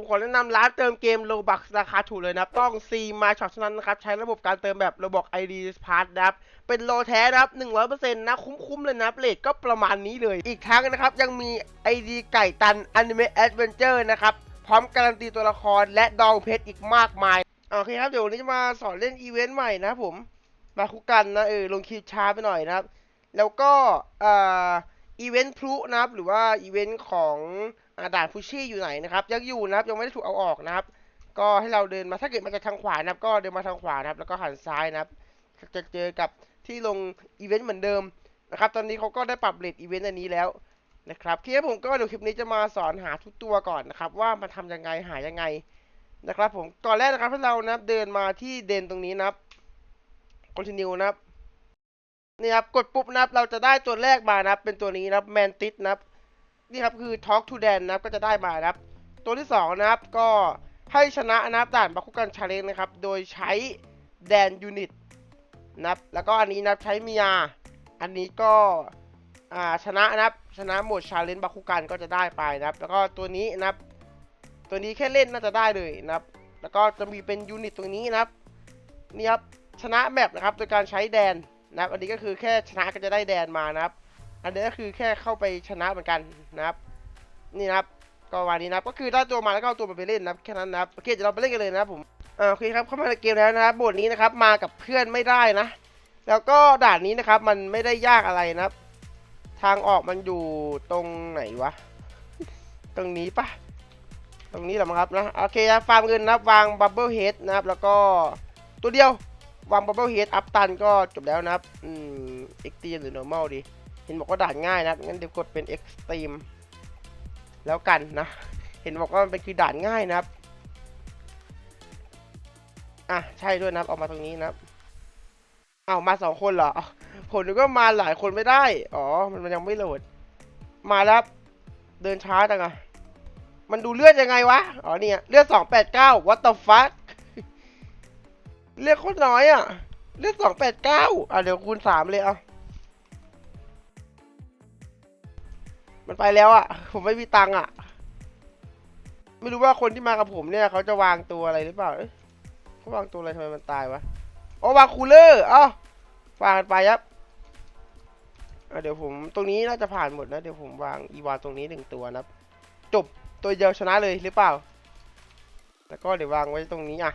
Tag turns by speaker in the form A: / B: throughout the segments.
A: ผมขอแนะนำร้านเติมเกมโลบักราคาถูกเลยนะครับ ต้องซีมาช็อตเท่านั้นนะครับ ใช้ระบบการเติมแบบระบบ ID p a s s นะครับ เป็นโลแท้นะครับ 100%นะ คุ้มๆเลยนะครับเลทก็ประมาณนี้เลย อีกทั้งนะครับ ยังมี ID ไก่ตัน Anime Adventure นะครับ พร้อมการันตีตัวละครและดองเพชรอีกมากมายโอเคครับ เดี๋ยววันนี้จะมาสอนเล่นอีเวนต์ใหม่นะผม มาคุกกันนะเออลงคลิปช้าไปหน่อยนะครับ แล้วก็อ่ออีเวนต์พลุนะครับ หรือว่าอีเวนต์ของ อ่าด่านพุชชี่อยู่ไหนนะครับ ยังอยู่นะครับ ยังไม่ได้ถูกเอาออกนะครับ ก็ให้เราเดินมา ถ้าเกิดมาจากทางขวานะครับ ก็เดินมาทางขวานะครับ แล้วก็หันซ้ายนะครับ จะเจอกับที่ลงอีเวนต์เหมือนเดิมนะครับ ตอนนี้เขาก็ได้ปรับเลทอีเวนต์อันนี้แล้วนะครับคลิปผมก็เดี๋ยวคลิปนี้จะมาสอนหาทุกตัวก่อนนะครับ ว่ามันทำยังไงหายังไงนะครับผมก่อนแรกนะครับให้เรานะครับเดินมาที่เดนตรงนี้นะครับ continue นะครับนี่ครับกดปุ๊บนะครับเราจะได้ตัวแรกมานะครับเป็นตัวนี้นะครับแมนติสนะครับ นี่ครับคือ Talk to Dan นะครับก็จะได้มานะครับ ตัวที่สองนะครับก็ให้ชนะนะครับด่านบัคคุกันชาเลนนะครับ โดยใช้แดนยูนิตนะครับแล้วก็อันนี้นะครับใช้มียา อันนี้ก็อ่าชนะนะครับชนะโหมดชาเลนบัคคุกันก็จะได้ไปนะครับ แล้วก็ตัวนี้นะครับ ตัวนี้แค่เล่นน่าจะได้เลยนะครับ แล้วก็จะมีเป็นยูนิตตรงนี้นะครับนี่ครับชนะแมปนะครับโดยการใช้แดนนะครับ อันนี้ก็คือแค่ชนะก็จะได้แดนมานะครับ อันนี้ก็คือแค่เข้าไปชนะเหมือนกันนะครับ นี่นะครับก็วันนี้นะครับก็คือได้ตัวมาแล้วก็เอาตัวมันไปเล่นนะครับแค่นั้นนะครับโอเคเดี๋ยวเราไปเล่นกันเลยนะครับผมอ่าโอเคครับเข้ามาในเกมแล้วนะครับบทนี้นะครับมากับเพื่อนไม่ได้นะ แล้วก็ด่านนี้นะครับมันไม่ได้ยากอะไรนะครับ ทางออกมันอยู่ตรงไหนวะตรงนี้ปะตรงนี้แหละมั้งครับนะโอเคครับฟาร์มเงินนะครับวางบับเบิลเฮดนะครับ แล้วก็ตัวเดียววางบับเบิลเฮดอัพตันก็จบแล้วนะครับอืมเอ็กตีหรือ normal ดี เห็นบอกว่าด่านง่ายนะ งั้นเดี๋ยวกดเป็น extreme แล้วกันนะ เห็นบอกว่ามันเป็นคือด่านง่ายนะครับ อะใช่ด้วยนะครับเอามาตรงนี้นะเอามาสองคนเหรอผมนึกว่ามาหลายคนไม่ได้ อ๋อ มันมันยังไม่โหลด มาแล้วเดินช้าจังอะมันดูเลือดยังไงวะ อ๋อเนี่ยเลือดสองแปดเก้า what the fuck เลือดโคตรน้อยอะเลือดสองแปดเก้าอะเดี๋ยวคูณสามเลยเอา มันไปแล้วอะ่ะ ผมไม่มีตังค์อะ ไม่รู้ว่าคนที่มากับผมเนี่ยเขาจะวางตัวอะไรหรือเปล่าเอ๊ะเขาวางตัวอะไรทำไมมันตายวะอ๋อวางคูลเลอร์อ๋อวางกันไปครับเดี๋ยวผมตรงนี้น่าจะผ่านหมดนะ เดี๋ยวผมวางอีวานตรงนี้หนึ่งตัวนะครับจบตัวเดียวชนะเลยหรือเปล่า แล้วก็เดี๋ยววางไว้ตรงนี้อะ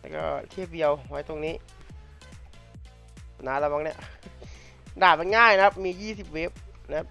A: แล้วก็เทียบเดียวไว้ตรงนี้นะแล้วบางเนี่ยด่ามันง่ายนะครับ มี 20 เว็บนะครับ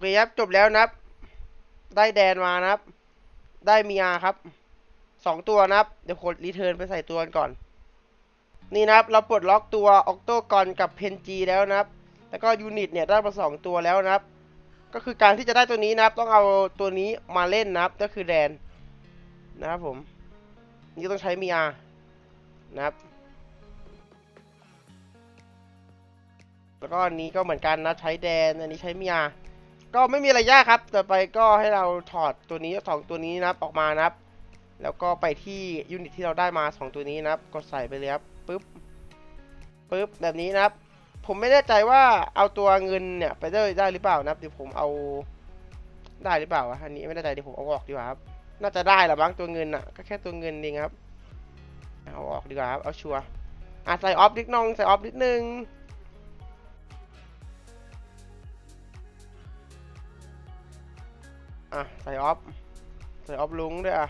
A: เคครับ จบแล้วนะครับ ได้แดนมานะครับ ได้มีอาครับสองตัวนะครับ เดี๋ยวกดรีเทิร์นไปใส่ตัวกันก่อน นี่นะครับ เราปลดล็อกตัวออกโตกอนกับเพนจีแล้วนะครับ แล้วก็ยูนิตเนี่ยได้มาสองตัวแล้วนะครับ ก็คือการที่จะได้ตัวนี้นะครับ ต้องเอาตัวนี้มาเล่นนะครับ ก็คือแดนนะครับผม นี่ต้องใช้มีอานะครับ แล้วก็อันนี้ก็เหมือนกันนะ ใช้แดน อันนี้ใช้มีอา ก็ไม่มีอะไรยากครับ ต่อไปก็ให้เราถอดตัวนี้สองตัวนี้นะครับออกมานะครับ แล้วก็ไปที่ยูนิตที่เราได้มาสองตัวนี้นะครับ กดใส่ไปเลยครับปึ๊บปึ๊บแบบนี้นะครับ ผมไม่แน่ใจว่าเอาตัวเงินเนี่ยไปได้ได้หรือเปล่านะครับเดี๋ยวผมเอาได้หรือเปล่าวะอันนี้ไม่ได้ใจเดี๋ยวผมเอาออกดีกว่าครับ น่าจะได้แหละบ้างตัวเงินอะก็แค่ตัวเงินเองครับ เอาออกดีกว่าครับเอาชัวร์อะใส่ออฟนิดนึงใส่ออฟนิดนึง อะ ใส่ออฟ ใส่ออฟลุงด้วยอะ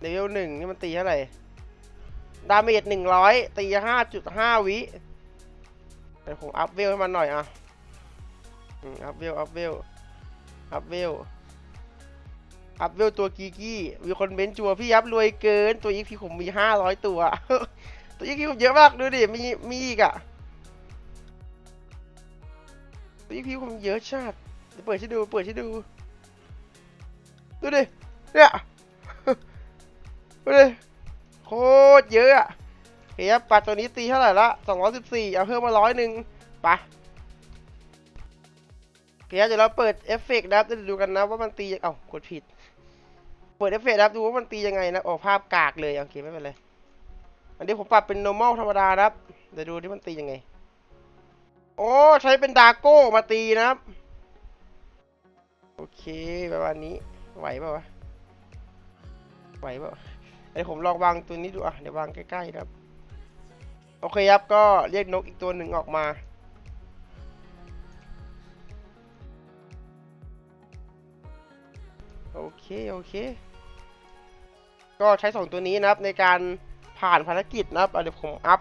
A: เลเวลหนึ่งนี่มันตีเท่าไหร่ ดาเมจหนึ่งร้อยตีห้าจุดห้าวิเดี๋ยวผมอัพเวลให้มันหน่อยอะอืมอัพเวล อัพเวล อัพเวล อัพเวลตัวกีกี้มีคนเบนจัวพี่ยับรวยเกิน ตัวอีกพี่ผมมีห้าร้อยตัว ตัวอีกพี่ผมเยอะมากดูดิ มี มีอีกอะ ตัวอีกพี่ผมเยอะชาติเดี๋ยวเปิดให้ดู เปิดให้ดู ดูดิ เนี่ย ดูดิ โคตรเยอะอะเคครับปัดตัวนี้ตีเท่าไหร่ละ214 เอาเพิ่มมาร้อยหนึ่งไปโอเคครับเดี๋ยวเราเปิดเอฟเฟกต์นะครับจะดูกันนะว่ามันตีเอ้ากดผิด เปิดเอฟเฟกต์นะครับดูว่ามันตียังไงนะโอ้ภาพกากเลยโอเคไม่เป็นไร อันนี้ผมปรับเป็น normal ธรรมดานะครับ เดี๋ยวดูที่มันตียังไง โอ้ใช้เป็นดาโก้มาตีนะครับ โอเคประมาณนี้ ไหวเปล่าวะไหวเปล่าเดี๋ยวผมลองวางตัวนี้ดูอะเดี๋ยววางใกล้ๆครับ โอเคครับก็เรียกนกอีกตัวหนึ่งออกมาโอเค โอเค ก็ใช้สองตัวนี้นะครับในการผ่านภารกิจนะครับเดี๋ยวผมอัพ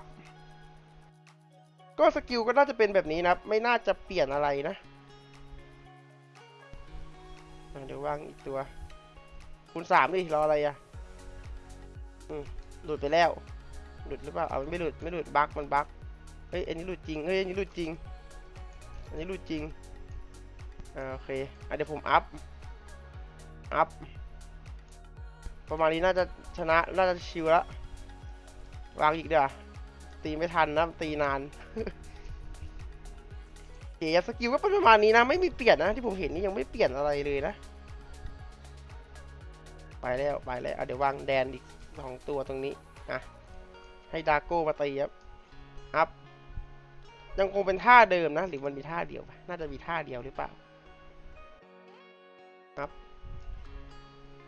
A: ก็สกิลก็น่าจะเป็นแบบนี้นะครับ ไม่น่าจะเปลี่ยนอะไรนะ เดี๋ยววางอีกตัว คูณสามดิ รออะไรอะ อืมหลุดไปแล้ว หลุดหรือเปล่า เอาไม่หลุด ไม่หลุด บั๊กมันบั๊กเฮ้ย อันนี้หลุดจริง เฮ้ย อันนี้หลุดจริง อันนี้หลุดจริง อ่า โอเคอะเดี๋ยวผมอัพ อัพ ประมาณนี้น่าจะชนะ น่าจะชิวแล้ววางอีกเดี๋ยวตีไม่ทันนะตีนาน เกียสกิลก็เป็นประมาณนี้นะ ไม่มีเปลี่ยนนะที่ผมเห็นนี่ยังไม่เปลี่ยนอะไรเลยนะ ไปแล้วไปแล้วเดี๋ยววางแดนอีกสองตัวตรงนี้อะให้ดาโก้มาตีครับอัพยังคงเป็นท่าเดิมนะ หรือมันมีท่าเดียวปะน่าจะมีท่าเดียวหรือเปล่าครับ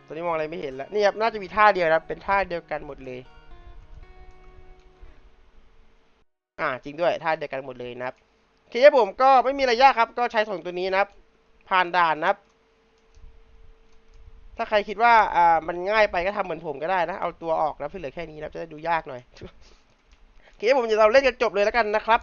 A: ตัวนี้มองอะไรไม่เห็นแล้วนี่ครับน่าจะมีท่าเดียวนะเป็นท่าเดียวกันหมดเลย อ่าจริงด้วยท่าเดียวกันหมดเลยนะครับ เคครับผมก็ไม่มีอะไรยากครับ ก็ใช้สองตัวนี้นะครับ ผ่านด่านนะครับ ถ้าใครคิดว่าอ่ามันง่ายไปก็ทำเหมือนผมก็ได้นะ เอาตัวออกนะเพื่อเหลือแค่นี้นะจะได้ดูยากหน่อยโอเคผมจะเราเล่นกันจบเลยแล้วกันนะครับ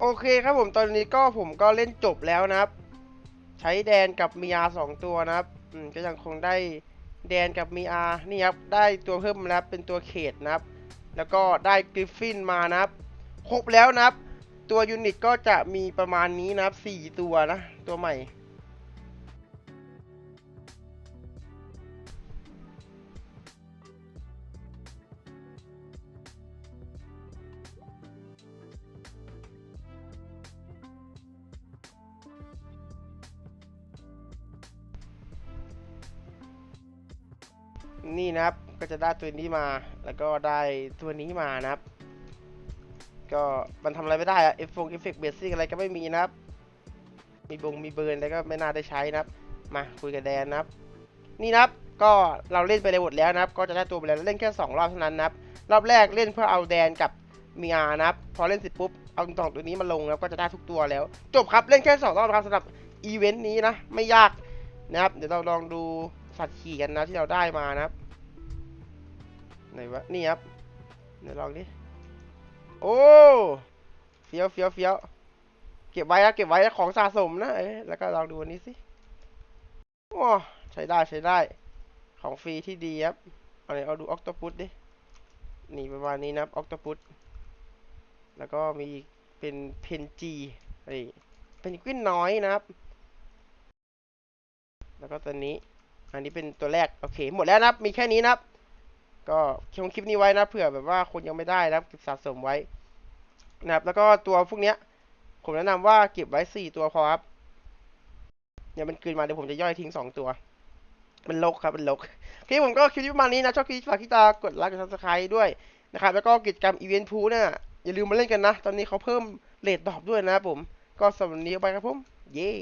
A: โอเคครับผมตอนนี้ก็ผมก็เล่นจบแล้วนะครับ ใช้แดนกับมีอาสองตัวนะครับก็ยังคงได้แดนกับมีอานี่ครับได้ตัวเพิ่มมาแล้วเป็นตัวเขตนะครับ แล้วก็ได้กริฟฟินมานะครับ ครบแล้วนะครับ ตัวยูนิตก็จะมีประมาณนี้นะครับสี่ตัวนะ ตัวใหม่ นี่นะครับก็จะได้ตัวนี้มา แล้วก็ได้ตัวนี้มานะครับ ก็มันทำอะไรไม่ได้อะเอฟฟงเอฟเฟกต์เบสซิ่งอะไรก็ไม่มีนะครับ มีบงมีเบิร์นแล้วก็ไม่น่าได้ใช้นะครับ มาคุยกับแดนนะครับ นี่นะครับก็เราเล่นไปเลยหมดแล้วนะครับ ก็จะได้ตัวไปแล้วเล่นแค่สองรอบเท่านั้นนะครับรอบแรกเล่นเพื่อเอาแดนกับมีอานะครับ พอเล่นเสร็จปุ๊บเอาสองตัวนี้มาลงแล้วก็จะได้ทุกตัวแล้ว จบครับเล่นแค่สองรอบนะครับสำหรับอีเวนต์นี้นะไม่ยากนะครับ เดี๋ยวเราลองดู สัตว์ขี่กันนะที่เราได้มานะครับไหนวะนี่ครับเดี๋ยวลองดิโอ้เฟี้ยวเฟี้ยวเฟี้ยวเก็บไว้นะเก็บไว้นะของสะสมนะเอ้แล้วก็ลองดูอันนี้สิโอ้ใช้ได้ใช้ได้ ของฟรีที่ดีครับเอาไหนเอาดูออกโตปุสดินี่ประมาณนี้นะครับออกโตปุสแล้วก็มีเป็นเพนจีนี่เป็นกวินน้อยนะครับ แล้วก็ตัวนี้ อันนี้เป็นตัวแรก โอเค หมดแล้วนะมีแค่นี้นะก็ชมคลิปนี้ไว้นะเผื่อแบบว่าคนยังไม่ได้นะเก็บสะสมไว้นะครับแล้วก็ตัวพวกเนี้ย ผมแนะนำว่าเก็บไว้สี่ตัวพอครับเนี่ยมันกลืนมาเดี๋ยวผมจะย่อยทิ้งสองตัว มันลกครับมันลกโอเคผมก็คลิปนี้ประมาณนี้นะชอบคลิปฝากที่ตากดไลค์กดซับสไครต์ด้วยนะครับแล้วก็กิจกรรมอีเวนต์พูเนี่ยอย่าลืมมาเล่นกันนะ ตอนนี้เขาเพิ่มเลทดอปด้วยนะครับผม ก็สำหรับวันนี้ไปครับผม เย้